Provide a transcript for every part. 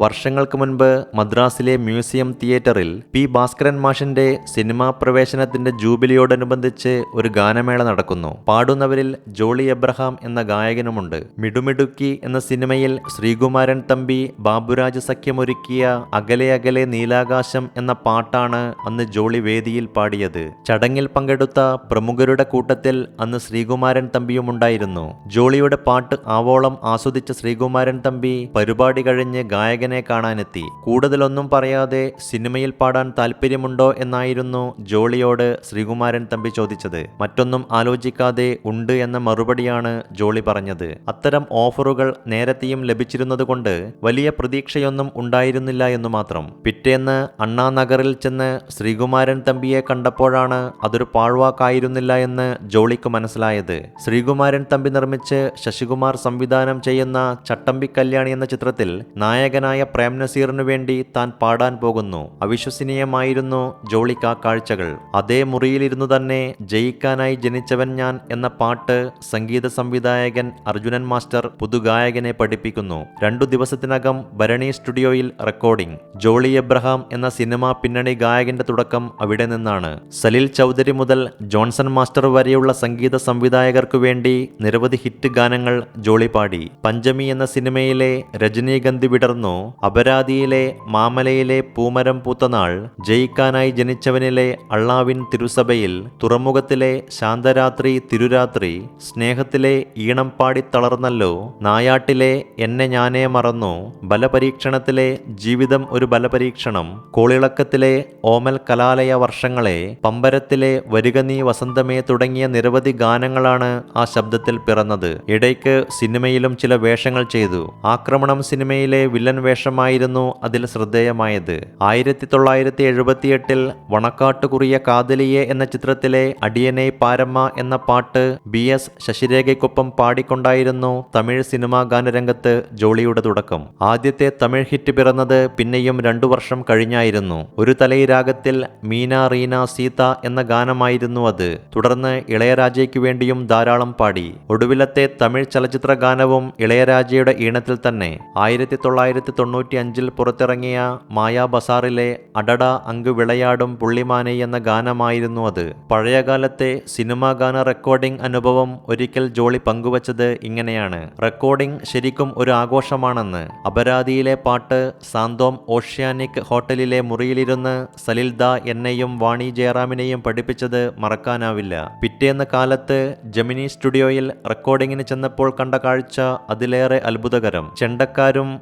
വർഷങ്ങൾക്ക് മുൻപ് മദ്രാസിലെ മ്യൂസിയം തിയേറ്ററിൽ പി ഭാസ്കരൻ മാഷിന്റെ സിനിമാ പ്രവേശനത്തിന്റെ ജൂബിലിയോടനുബന്ധിച്ച് ഒരു ഗാനമേള നടക്കുന്നു. പാടുന്നവരിൽ ജോളി എബ്രഹാം എന്ന ഗായകനുമുണ്ട്. മിടുമിടുക്കി എന്ന സിനിമയിൽ ശ്രീകുമാരൻ തമ്പി ബാബുരാജ് സഖ്യമൊരുക്കിയ അകലെ അകലെ നീലാകാശം എന്ന പാട്ടാണ് അന്ന് ജോളി വേദിയിൽ പാടിയത്. ചടങ്ങിൽ പങ്കെടുത്ത പ്രമുഖരുടെ കൂട്ടത്തിൽ അന്ന് ശ്രീകുമാരൻ തമ്പിയുമുണ്ടായിരുന്നു ജോളിയുടെ പാട്ട് ആവോളം ആസ്വദിച്ച ശ്രീകുമാരൻ തമ്പി പരിപാടി കഴിഞ്ഞ് ഗായകനെ കാണാനെത്തി. കൂടുതലൊന്നും പറയാതെ സിനിമയിൽ പാടാൻ താല്പര്യമുണ്ടോ എന്നായിരുന്നു ജോളിയോട് ശ്രീകുമാരൻ തമ്പി ചോദിച്ചത്. മറ്റൊന്നും ആലോചിക്കാതെ ഉണ്ട് എന്ന മറുപടിയാണ് ജോളി പറഞ്ഞത്. അത്തരം ഓഫറുകൾ നേരത്തെയും ലഭിച്ചിരുന്നതുകൊണ്ട് വലിയ പ്രതീക്ഷയൊന്നും ഉണ്ടായിരുന്നില്ല എന്നു മാത്രം. പിറ്റേന്ന് അണ്ണാനഗറിൽ ചെന്ന് ശ്രീകുമാരൻ തമ്പിയെ കണ്ടപ്പോഴാണ് അതൊരു പാഴ്വാക്കായിരുന്നില്ല എന്ന് ജോളിക്ക് മനസ്സിലായത്. ശ്രീകുമാരൻ തമ്പി നിർമ്മിച്ച് ശശികുമാർ സംവിധാനം ചെയ്യുന്ന ചട്ടമ്പി കല്യാണി എന്ന ചിത്രത്തിൽ നായകനായ പ്രേം നസീറിനു വേണ്ടി താൻ പാടാൻ പോകുന്നു. അവിശ്വസനീയമായിരുന്നു ജോളിക്ക് കാഴ്ചകൾ. അതേ മുറിയിലിരുന്നു തന്നെ ജയിക്കാനായി ജനിച്ചവൻ ഞാൻ എന്ന പാട്ട് സംഗീത സംവിധായകൻ അർജുനൻ മാസ്റ്റർ പുതുഗായകനെ പഠിപ്പിക്കുന്നു. രണ്ടു ദിവസത്തിനകം ഭരണി സ്റ്റുഡിയോയിൽ റെക്കോർഡിംഗ്. ജോളി എബ്രഹാം എന്ന സിനിമാ പിന്നണി ഗായകന്റെ തുടക്കം അവിടെ നിന്നാണ്. സലിൽ ചൗധരി മുതൽ ജോൺസൺ മാസ്റ്റർ വരെയുള്ള സംഗീത സംവിധായകർക്കു വേണ്ടി നിരവധി ഹിറ്റ് ഗാനങ്ങൾ ജോളി പാടി. പഞ്ചമി എന്ന സിനിമയിലെ രജനീഗന്ധി വിടർന്നു. അപരാധിയിലെ മാമലയിലെ പൂമരം പൂത്തനാൾ ജയിക്കാനായി ജനിച്ചവനിലെ അള്ളാവിൻ തിരുസഭയിൽ തുറമുഖത്തിലെ ശാന്തരാത്രി തിരുരാത്രി സ്നേഹത്തിലെ ഈണം പാടി തളർന്നല്ലോ. നായാട്ടിലെ എന്നെ ഞാനേ മറന്നു. ബലപരീക്ഷണത്തിലെ ജീവിതം ഒരു ബലപരീക്ഷണം. കോളിളക്കത്തിലെ ഓമൽ കലാലയ വർഷങ്ങളെ പമ്പരത്തിലെ വരിക നീ വസന്തമേ തുടങ്ങിയ നിരവധി ഗാനങ്ങളാണ് ആ ശബ്ദത്തിൽ പിറന്നത്. ഇടയ്ക്ക് സിനിമയിലും ചില വേഷങ്ങൾ ചെയ്തു. ആക്രമണം സിനിമയിലെ വില്ലൻ വേഷമായിരുന്നു അതിൽ ശ്രദ്ധേയമായത്. ആയിരത്തി തൊള്ളായിരത്തി എഴുപത്തിയെട്ടിൽ വണക്കാട്ടുകുറിയ കാതലിയെ എന്ന ചിത്രത്തിലെ അടിയനെ പാരമ്മ എന്ന പാട്ട് ബി എസ് ശശിരേഖയ്ക്കൊപ്പം പാടിക്കൊണ്ടായിരുന്നു തമിഴ് സിനിമാ ഗാനരംഗത്ത് ജോളിയുടെ തുടക്കം. ആദ്യത്തെ തമിഴ് ഹിറ്റ് പിറന്നത് പിന്നെയും രണ്ടു വർഷം കഴിഞ്ഞായിരുന്നു. ഒരു തലയിരാഗത്തിൽ മീന റീന സീത എന്ന ഗാനമായിരുന്നു അത്. തുടർന്ന് ഇളയരാജയ്ക്ക് വേണ്ടിയും ധാരാളം പാടി. ഒടുവിലത്തെ തമിഴ് ചലച്ചിത്ര ഗാനവും ഇളയരാജയുടെ ഈണത്തിൽ തന്നെ. ആയിരത്തി തൊള്ളായിരത്തി തൊണ്ണൂറ്റി അഞ്ചിൽ പുറത്തിറങ്ങിയ മായാ ബസാറിലെ അടട അങ്ക് വിളയാടും പുള്ളിമാനെ എന്ന ഗാനമായിരുന്നു അത്. പഴയകാലത്തെ സിനിമാ ഗാന റെക്കോർഡിംഗ് അനുഭവം ഒരിക്കൽ ജോളി പങ്കുവച്ചത് ഇങ്ങനെയാണ്. റെക്കോർഡിംഗ് ശരിക്കും ഒരു ആഘോഷമാണെന്ന്. അപരാധിയിലെ പാട്ട് സാന്തോം ഓഷ്യാനിക് ഹോട്ടലിലെ മുറിയിലിരുന്ന് സലിൽദ എന്നെയും വാണി ജയറാമിനെയും പഠിപ്പിച്ചത് മറക്കാനാവില്ല. പിറ്റേന്ന് കാലത്ത് ജമിനി സ്റ്റുഡിയോയിൽ റെക്കോർഡിങ്ങിന് ചെന്നപ്പോൾ കണ്ട കാഴ്ച അതിലേറെ അത്ഭുതകരം. ചെണ്ടക്കാരും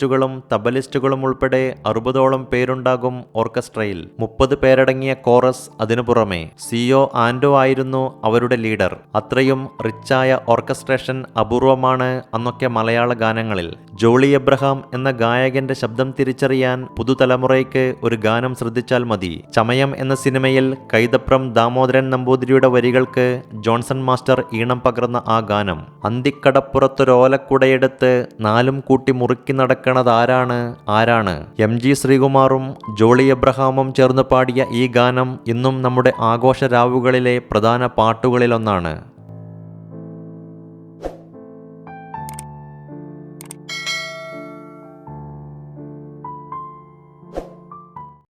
വയലിനിസ്റ്റുകളും തബലിസ്റ്റുകളും ഉൾപ്പെടെ അറുപതോളം പേരുണ്ടാകും ഓർക്കസ്ട്രയിൽ. മുപ്പത് പേരടങ്ങിയ കോറസ് അതിനു പുറമെ സിഒ ആൻഡോ ആയിരുന്നു അവരുടെ ലീഡർ. അത്രയും റിച്ചായ ഓർക്കസ്ട്രേഷൻ അപൂർവമാണ് അന്നൊക്കെ മലയാള ഗാനങ്ങളിൽ. ജോളി എബ്രഹാം എന്ന ഗായകന്റെ ശബ്ദം തിരിച്ചറിയാൻ പുതുതലമുറയ്ക്ക് ഒരു ഗാനം ശ്രദ്ധിച്ചാൽ മതി. ചമയം എന്ന സിനിമയിൽ കൈതപ്രം ദാമോദരൻ നമ്പൂതിരിയുടെ വരികൾക്ക് ജോൺസൺ മാസ്റ്റർ ഈണം പകർന്ന ആ ഗാനം. അന്തിക്കടപ്പുറത്തൊരോലക്കുടയെടുത്ത് നാലും കൂട്ടി മുറുക്കി നടക്കണത് ആരാണ്? ആരാണ് എം ജി ശ്രീകുമാറും ജോളി എബ്രഹാമും ചേർന്ന് പാടിയ ഈ ഗാനം ഇന്നും നമ്മുടെ ആഘോഷ രാവുകളിലെ പ്രധാന പാട്ടുകളിലൊന്നാണ്.